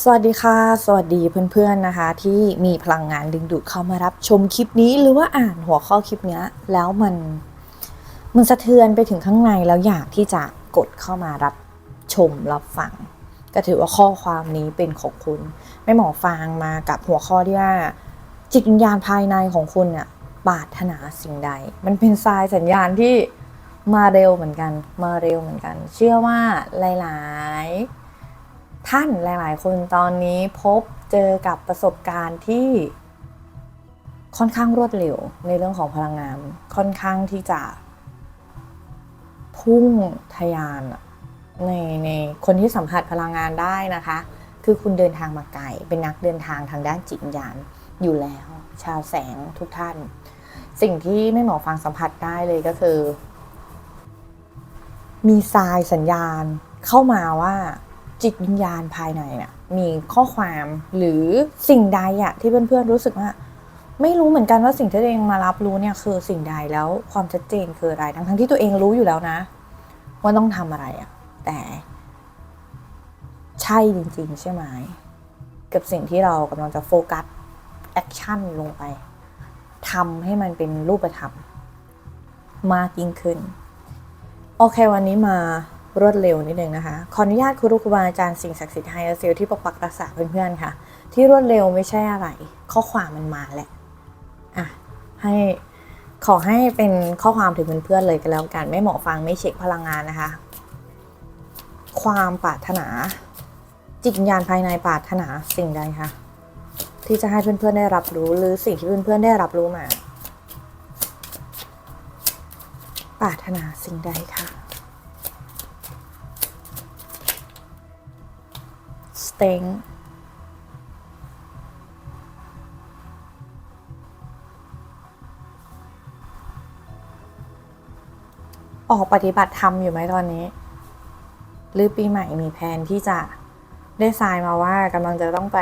สวัสดีค่ะ สวัสดีเพื่อนๆนะคะ ที่มีพลังงานดึงดูดเข้ามารับชมคลิปนี้หรือว่าอ่านหัวข้อคลิปเนี้ยแล้วมันมันสะเทือนไปถึงข้างในแล้วอยากที่จะกดเข้ามารับชมรับฟัง ก็ถือว่าข้อความนี้เป็นของคุณแม่หมอฟางมากับหัวข้อที่ว่า จิตวิญญาณภายในของคุณเนี่ยปาถนาสิ่งใด มันเป็นทรายสัญญาณที่มาเร็วเหมือนกัน มาเร็วเหมือนกัน เชื่อว่าหลาย ๆ ท่านหลาย ๆ คนตอนนี้พบเจอกับประสบการณ์ที่ค่อนข้างรวดเร็วในเรื่องของพลังงานค่อนข้างที่จะ พุ่งทะยานในในคนที่สัมผัสพลังงานได้นะคะ คือคุณเดินทางมาไกลเป็นนักเดินทางทางด้านจิตวิญญาณอยู่แล้ว ชาวแสงทุกท่าน สิ่งที่แม่หมอฟังสัมผัสได้เลยก็คือ มีทรายสัญญาณเข้ามาว่า จิตวิญญาณภายในเนี่ยมีข้อความหรือสิ่งใดอะที่เพื่อนๆรู้สึกว่า ไม่รู้เหมือนกันว่าสิ่งที่ตัวเองมารับรู้เนี่ยคือสิ่งใดแล้วความชัดเจนคืออะไรทั้งๆที่ตัวเองรู้อยู่แล้วนะ ว่าต้องทำอะไรอะแต่ใช่จริง ๆ ใช่ไหมกับสิ่งที่เรากำลังจะโฟกัสแอคชั่นลงไปทำให้มันเป็นรูปธรรมมากยิ่งขึ้น โอเควันนี้มา รวดเร็วนิดนึงนะคะ ขออนุญาตครูครูบาอาจารย์สิ่งศักดิ์สิทธิ์ไฮเออร์เซลที่ปกปักรักษาเพื่อนๆค่ะ ที่รวดเร็วไม่ใช่อะไร ข้อความมันมาแหละอะให้ขอให้เป็นข้อความถึงเพื่อนๆเลยกันแล้วกัน ไม่เหมาะฟังไม่เช็คพลังงานนะคะ ความปรารถนา จิตวิญญาณภายในปรารถนาสิ่งใดคะที่จะให้เพื่อนๆได้รับรู้หรือสิ่งที่เพื่อนๆได้รับรู้มาปรารถนาสิ่งใดคะ sting ออกปฏิบัติธรรมอยู่ไหมตอนนี้ หรือปีใหม่มีแผนที่จะได้ทรายมาว่ากำลังจะต้องไป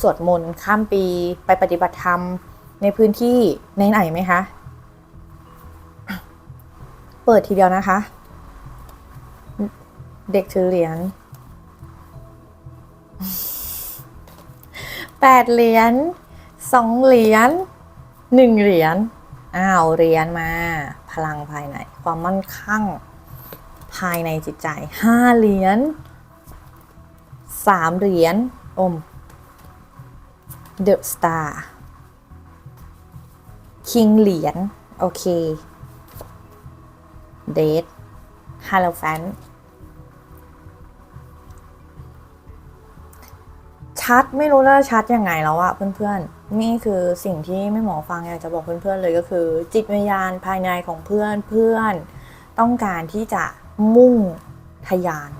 สวดมนต์ข้ามปีไปปฏิบัติธรรมในพื้นที่ในไหนไหมคะ เปิดทีเดียวนะคะ เด็กถือเหรียญ แปดเหรียญสองเหรียญหนึ่งเหรียญอ้าวเหรียญมา พลังภายใน ความมั่นคั่งภายในจิตใจห้าเหรียญสามเหรียญอม The Star King เหรียญโอเคเดทฮาโลแฟน ชัดไม่รู้ว่าชัดยังไงแล้วอะเพื่อนๆ นี่คือสิ่งที่แม่หมอฟังอยากจะบอกเพื่อนๆเลยก็คือ จิตวิญญาณภายในของเพื่อนเพื่อนต้องการที่จะมุ่งทะยาน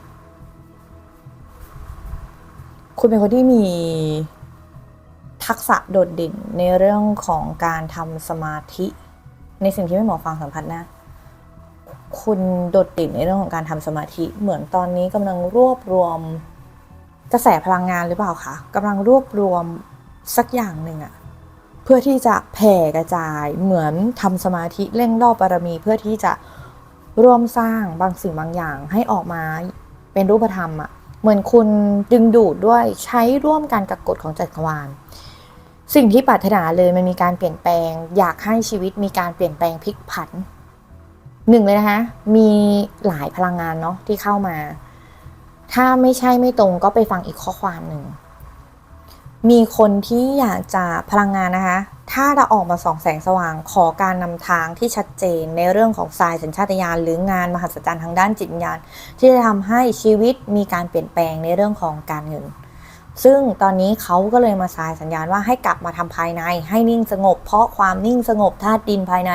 คุณเป็นคนที่มีทักษะโดดเด่นในเรื่องของการทำสมาธิ ในสิ่งที่แม่หมอฟังสัมผัสนะ คุณโดดเด่นในเรื่องของการทำสมาธิ เหมือนตอนนี้กำลังรวบรวม กระแสพลังงานหรือเปล่าคะกำลังรวบรวมสักอย่างหนึ่งอะเพื่อที่จะแผ่กระจายเหมือนทำสมาธิเร่งรอบบารมี เพื่อที่จะร่วมสร้างบางสิ่งบางอย่างให้ออกมาเป็นรูปธรรมอะเหมือนคุณดึงดูดด้วยใช้ร่วมกันกับกฎของจักรวาลสิ่งที่ปรารถนาเลยมันมีการเปลี่ยนแปลง อยากให้ชีวิตมีการเปลี่ยนแปลงพลิกผันหนึ่งเลยนะคะมีหลายพลังงานเนาะที่เข้ามา ถ้าไม่ใช่ไม่ตรงก็ไปฟังอีกข้อความหนึ่ง มีคนที่อยากจะพลังงานนะคะ ถ้าเราออกมาส่องแสงสว่างขอการนำทางที่ชัดเจนในเรื่องของสายสัญชาตญาณหรืองานมหัศจรรย์ทางด้านจิตวิญญาณ ที่จะทำให้ชีวิตมีการเปลี่ยนแปลงในเรื่องของการเงินซึ่งตอนนี้เขาก็เลยมาสายสัญญาณว่าให้กลับมาทำภายใน ให้นิ่งสงบ เพราะความนิ่งสงบธาตุดินภายใน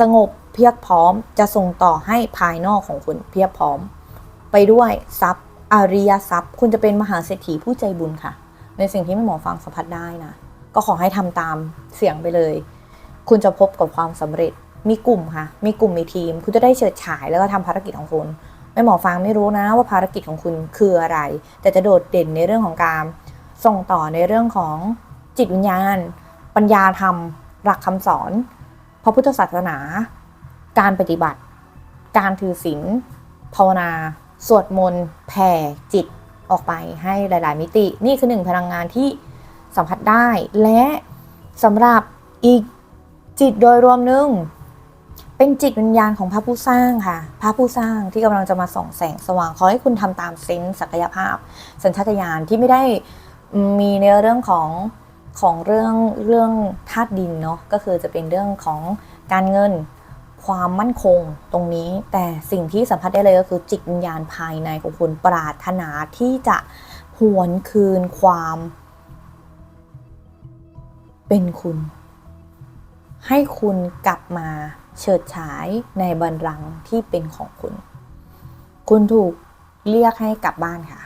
สงบเพียบพร้อม จะส่งต่อให้ภายนอกของคุณเพียบพร้อม ไปด้วยทรัพย์ อริยทรัพย์ คุณจะเป็นมหาเศรษฐีผู้ใจบุญค่ะ ในสิ่งที่แม่หมอฟังสัมผัสได้นะ ก็ขอให้ทำตามเสียงไปเลย คุณจะพบกับความสำเร็จ มีกลุ่มค่ะ มีกลุ่มมีทีม คุณจะได้เฉิดฉายแล้วก็ทำภารกิจของคุณแม่หมอฟังไม่รู้นะว่าภารกิจของคุณคืออะไร แต่จะโดดเด่นในเรื่องของการส่งต่อในเรื่องของจิตวิญญาณ ปัญญาธรรม หลักคำสอน พระพุทธศาสนา การปฏิบัติ การถือศีลภาวนา สวดมนต์แผ่จิตออกไปให้หลาย ๆ มิติ นี่คือหนึ่งพลังงานที่สัมผัสได้ และสำหรับอีกจิตโดยรวมหนึ่งเป็นจิตวิญญาณของพระผู้สร้างค่ะ พระผู้สร้างที่กำลังจะมาส่องแสงสว่างขอให้คุณทำตามเซนส์ศักยภาพ สัญชาตญาณที่ไม่ได้มีในเรื่องของของเรื่องเรื่องธาตุดินเนาะก็คือจะเป็นเรื่องของการเงิน ความมั่นคงตรงนี้ แต่สิ่งที่สัมผัสได้เลยก็คือจิตวิญญาณภายในของคุณปรารถนาที่จะหวนคืนความ เป็นคุณ ให้คุณกลับมาเฉิดฉายในบัลลังที่เป็นของคุณ คุณถูกเรียกให้กลับบ้านค่ะ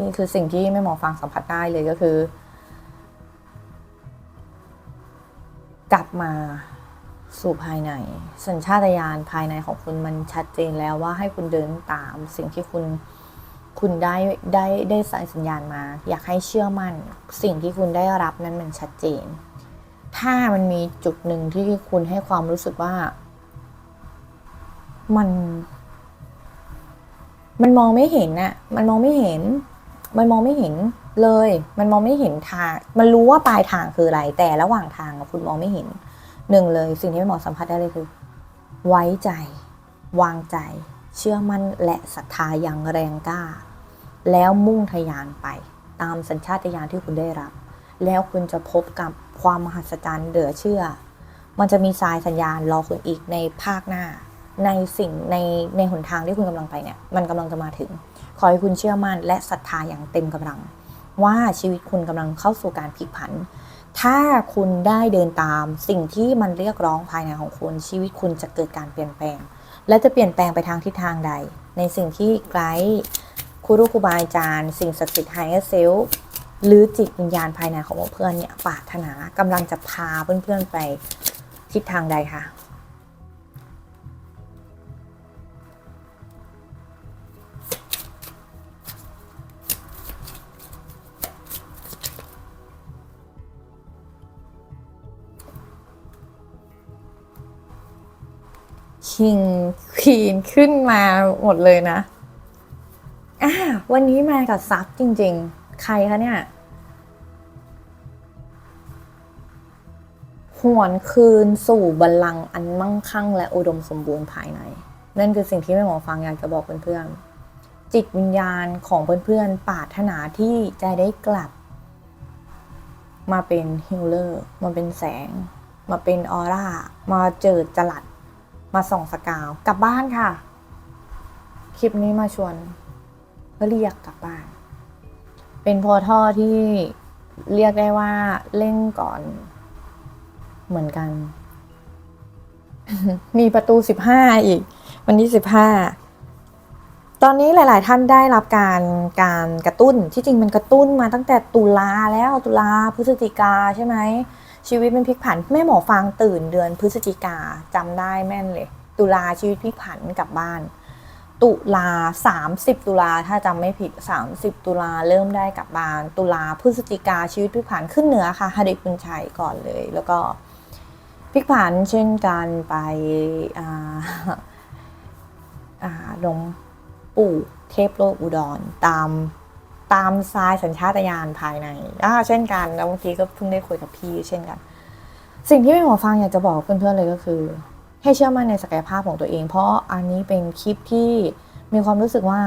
นี่คือสิ่งที่แม่หมอฟังสัมผัสได้เลยก็คือ กลับมา สู่ภายใน สัญชาตญาณภายในของคุณมันชัดเจนแล้วว่าให้คุณเดินตามสิ่งที่คุณคุณได้ได้ได้สายสัญญาณมา อยากให้เชื่อมั่น สิ่งที่คุณได้รับนั้นมันชัดเจน ถ้ามันมีจุดหนึ่งที่คุณให้ความรู้สึกว่า มัน มันมองไม่เห็นน่ะ มันมองไม่เห็น มันมองไม่เห็นเลย มันมองไม่เห็นทาง มันรู้ว่าปลายทางคืออะไร แต่ระหว่างทางคุณมองไม่เห็น หนึ่งเลยสิ่งที่แม่หมอสัมผัสได้เลยคือ ไว้ใจ วางใจ เชื่อมั่นและศรัทธาอย่างแรงกล้า แล้วมุ่งทะยานไป ตามสัญชาตญาณที่คุณได้รับ แล้วคุณจะพบกับความมหัศจรรย์เหลือเชื่อ มันจะมีสายสัญญาณรอคุณอีกในภาคหน้า ในสิ่งในในหนทางที่คุณกำลังไปเนี่ยมันกำลังจะมาถึง ขอให้คุณเชื่อมั่นและศรัทธาอย่างเต็มกำลัง ว่าชีวิตคุณกำลังเข้าสู่การพลิกผัน ถ้าคุณได้เดินตามสิ่งที่มันเรียกร้องภายในของคุณ ชีวิตคุณจะเกิดการเปลี่ยนแปลง และจะเปลี่ยนแปลงไปทางทิศทางใด ในสิ่งที่ไกด์ครูรุครูบาอาจารย์ สิ่งศักดิ์สิทธิ์ไฮเอเซลหรือจิตวิญญาณภายในของเพื่อนเนี่ยปรารถนากำลังจะพาเพื่อนๆไปทิศทางใดคะ คิงควีนขึ้นมาหมดเลยนะอ่าวันนี้มากับซับจริง ๆ ใครคะเนี่ยหวนคืนสู่บัลลังก์อันมั่งคั่ง และอุดมสมบูรณ์ภายใน นั่นคือสิ่งที่แม่หมอฟังอยากจะบอกเพื่อนๆจิตวิญญาณของเพื่อนๆปรารถนาที่จะได้กลับ มาเป็นฮิลเลอร์ มาเป็นแสง มาเป็นออร่า มาเจิดจลัด มาส่องสกาวกลับบ้านค่ะ คลิปนี้มาชวนเรียกกลับบ้าน เป็นพอท่อที่เรียกได้ว่าเล่นก่อน เหมือนกัน มีประตูสิบห้าอีก วันที่สิบห้าตอนนี้หลาย ๆ ท่านได้รับการการกระตุ้นที่จริงมันกระตุ้นมาตั้งแต่ตุลาแล้วตุลาพฤศจิกาใช่ไหม ชีวิตมันพลิกผัน แม่หมอฟางตื่นเดือนพฤศจิกาจำได้แม่นเลย ตุลาชีวิตพลิกผันกลับบ้าน ตุลา30ตุลาถ้าจำไม่ผิด30ตุลาเริ่มได้กลับบ้าน ตุลาพฤศจิกาชีวิตพลิกผันขึ้นเหนือค่ะฮาเดคุณชัยก่อนเลย แล้วก็พลิกผันเช่นกันไปอ่าอ่าหลวงปู่เทพโลกอุดรตาม ตามทรายสัญชาตญาณภายในอ่าเช่นกัน แล้วบางทีก็เพิ่งได้คุยกับพี่เช่นกัน สิ่งที่แม่หมอฟังอยากจะบอกเพื่อนๆเลยก็คือ ให้เชื่อมั่นในศักยภาพของตัวเอง เพราะอันนี้เป็นคลิปที่มีความรู้สึกว่า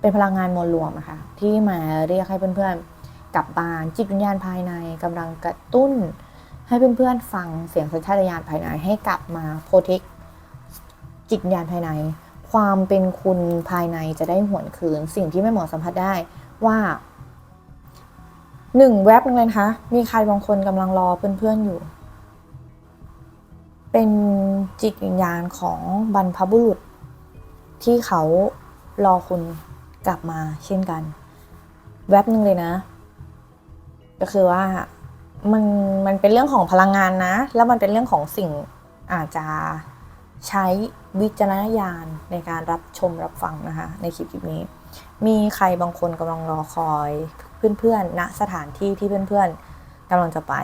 เป็นพลังงานมวลรวมอะคะที่มาเรียกให้เพื่อนๆกลับบ้านจิตวิญญาณภายในกำลังกระตุ้น ให้เพื่อนๆฟังเสียงสัญชาตญาณภายในให้กลับมาโปรเทคจิตวิญญาณภายใน ความเป็นคุณภายในจะได้หวนคืน สิ่งที่แม่หมอสัมผัสได้ ว่าหนึ่งแว็บหนึงเลยนะคะมีใครบางคนกำลังรอเพื่อนๆอยู่ เป็นจิตวิญญาณของบรรพบุรุษ ที่เขารอคุณกลับมาเช่นกัน แว็บหนึ่งเลยนะ ก็คือว่ามันมันเป็นเรื่องของพลังงานนะ แล้วมันเป็นเรื่องของสิ่งอาจจะใช้วิจารณญาณในการรับชมรับฟังนะคะ ในคลิปคลิปนี้ มีใครบางคนกำลังรอคอยเพื่อนๆณสถานที่ที่เพื่อนๆกำลังจะไป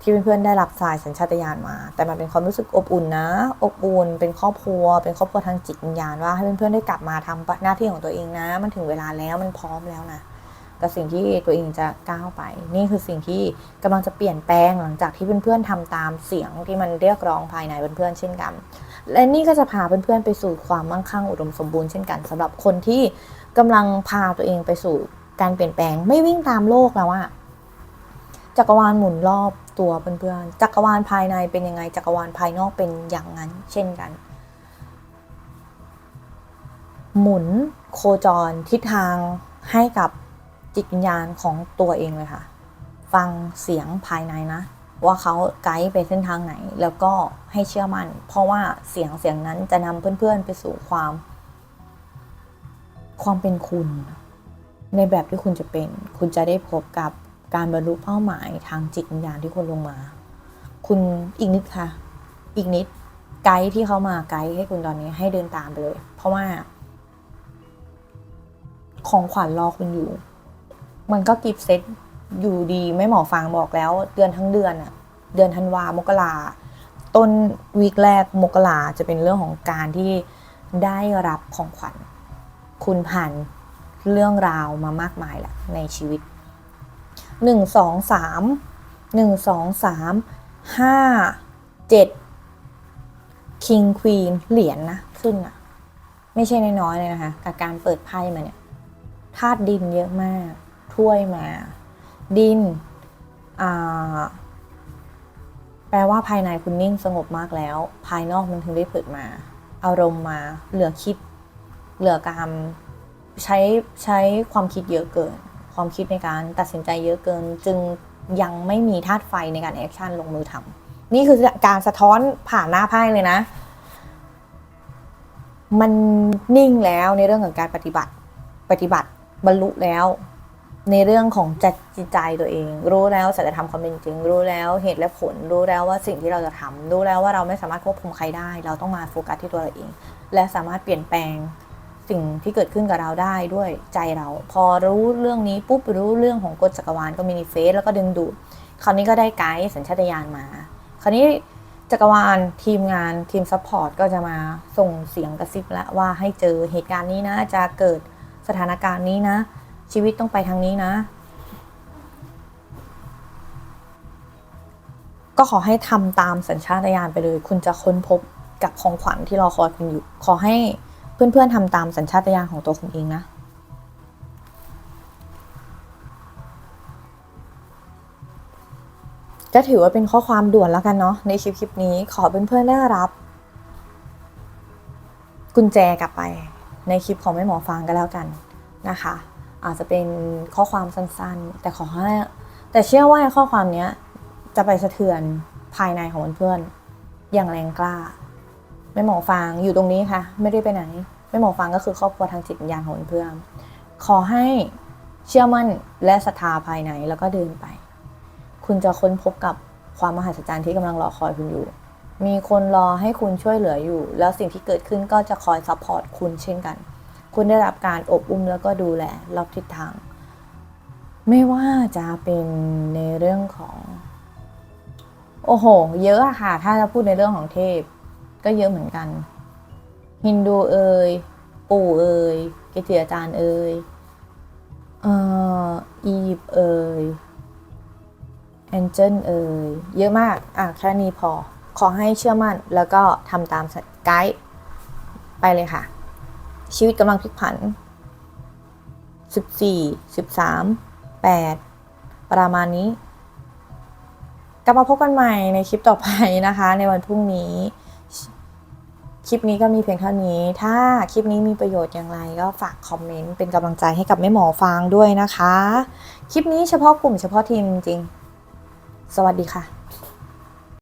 ที่เพื่อนๆได้รับสายสัญชาตญาณมา แต่มันเป็นความรู้สึกอบอุ่นนะ อบอุ่นเป็นครอบครัว เป็นครอบครัวทางจิตวิญญาณว่าให้เพื่อนๆได้กลับมาทำหน้าที่ของตัวเองนะ มันถึงเวลาแล้วมันพร้อมแล้วนะกับสิ่งที่ตัวเองจะก้าวไป นี่คือสิ่งที่กำลังจะเปลี่ยนแปลงหลังจากที่เพื่อนๆทำตามเสียงที่มันเรียกร้องภายในเพื่อนๆเช่นกัน และนี่ก็จะพาเพื่อนๆไปสู่ความมั่งคั่งอุดมสมบูรณ์เช่นกันสำหรับคนที่ กำลังพาตัวเองไปสู่การเปลี่ยนแปลงไม่วิ่งตามโลกแล้วอะจักรวาลหมุนรอบตัวเพื่อนๆจักรวาลภายในเป็นยังไง จักรวาลภายนอกเป็นอย่างนั้น เช่นกัน หมุนโคจรทิศทางให้กับจิตวิญญาณของตัวเองเลยค่ะ ฟังเสียงภายในนะ ว่าเขาไกด์ไปเส้นทางไหน แล้วก็ให้เชื่อมัน่น เพราะว่าเสียงเสียงนั้นจะนำเพื่อนๆไปสู่ความ ความเป็นคุณ ในแบบที่คุณจะเป็น คุณจะได้พบกับการบรรลุเป้าหมายทางจิตวิญญาณที่คุณลงมา คุณอีกนิดค่ะ อีกนิดไกด์ที่เขามาไกด์ให้คุณตอนนี้ให้เดินตามไปเลย เพราะว่า ของขวัญรอคุณอยู่ มันก็กิฟต์เซตอยู่ดีไม่หมอฟังบอกแล้ว เดือนทั้งเดือนอะเดือนธันวามกราต้นวีคแรกมกราจะเป็นเรื่องของการที่ได้รับของขวัญ คุณผ่านเรื่องราวมามากมายแหละในชีวิตหนึ่งสองสามหนึ่งสองสามห้าเจ็ดคิงควีนเหรียญนะขึ้นอะไม่ใช่น้อยๆเลยนะคะกับการเปิดไพ่มาเนี่ยธาตุดินเยอะมาก ถ้วยมา ดินอ่าแปลว่าภายในคุณนิ่งสงบมากแล้ว ภายนอกมันถึงได้เปิดมา อารมณ์มา เหลือคิด เหลือการใช้ใช้ความคิดเยอะเกิน ความคิดในการตัดสินใจเยอะเกิน จึงยังไม่มีธาตุไฟในการแอคชั่นลงมือทำนี่คือการสะท้อนผ่านหน้าไพ่เลยนะ มันนิ่งแล้วในเรื่องของการปฏิบัติปฏิบัติบรรลุแล้วในเรื่องของจัดจิตใจตัวเอง รู้แล้วสัจธรรมความเป็นจริง รู้แล้วเหตุและผล รู้แล้วว่าสิ่งที่เราจะทำรู้แล้วว่าเราไม่สามารถควบคุมใครได้ เราต้องมาโฟกัสที่ตัวเราเอง และสามารถเปลี่ยนแปลง สิ่งที่เกิดขึ้นกับเราได้ด้วยใจเรา พอรู้เรื่องนี้ปุ๊บรู้เรื่องของกฎจักรวาลก็มินิเฟสแล้วก็ดึงดูดคราวนี้ก็ได้ไกด์สัญชาตญาณมา คราวนี้จักรวาลทีมงานทีมซัพพอร์ตก็จะมาส่งเสียงกระซิบล้วว่าให้เจอเหตุการณ์นี้นะ จะเกิดสถานการณ์นี้นะ ชีวิตต้องไปทางนี้นะ ก็ขอให้ทำตามสัญชาตญาณไปเลย คุณจะค้นพบกับของขวัญที่รอคอยคุณอยู่ ขอให้ เพื่อนๆทำตามสัญชาตญาณของตัวคุณเองนะ ก็ถือว่าเป็นข้อความด่วนแล้วกันเนาะในคลิปคลิปนี้ขอเพื่อนๆได้รับ กุญแจกลับไปในคลิปของแม่หมอฟังก็แล้วกันนะคะ อาจจะเป็นข้อความสั้นๆ แต่ขอให้แต่เชื่อว่าข้อความนี้จะไปสะเทือนภายในของเพื่อนๆอย่างแรงกล้า แม่หมอฟังอยู่ตรงนี้ค่ะ ไม่ได้ไปไหนแม่หมอฟังก็คือครอบครัวทางจิตวิญญาณของเพื่อนขอให้เชื่อมั่นและศรัทธาภายในแล้วก็เดินไป คุณจะค้นพบกับความมหัศจรรย์ที่กำลังรอคอยคุณอยู่ มีคนรอให้คุณช่วยเหลืออยู่ แล้วสิ่งที่เกิดขึ้นก็จะคอยซัพพอร์ตคุณเช่นกัน คุณได้รับการอบอุ้มแล้วก็ดูแลรอบทิศทาง ไม่ว่าจะเป็นในเรื่องของ โอ้โห เยอะอะค่ะ ถ้าจะพูดในเรื่องของเทพ ก็เยอะเหมือนกัน ฮินดูเอ่ยปู่เอ่ยเกจิอาจารย์เอ่ยเอ่ออียิปต์เอ่ยแองเจิลเอ่ยเยอะมาก อะแค่นี้พอ ขอให้เชื่อมั่นแล้วก็ทำตามไกด์ไปเลยค่ะ ชีวิตกำลังพลิกผัน 14 13 8 ประมาณนี้กลับมาพบกันใหม่ในคลิปต่อไปนะคะ ในวันพรุ่งนี้ คลิปนี้ก็มีเพียงเท่านี้ ถ้าคลิปนี้มีประโยชน์อย่างไรก็ฝากคอมเมนต์เป็นกำลังใจให้กับแม่หมอฟางด้วยนะคะ คลิปนี้เฉพาะกลุ่มเฉพาะทีมจริง สวัสดีค่ะ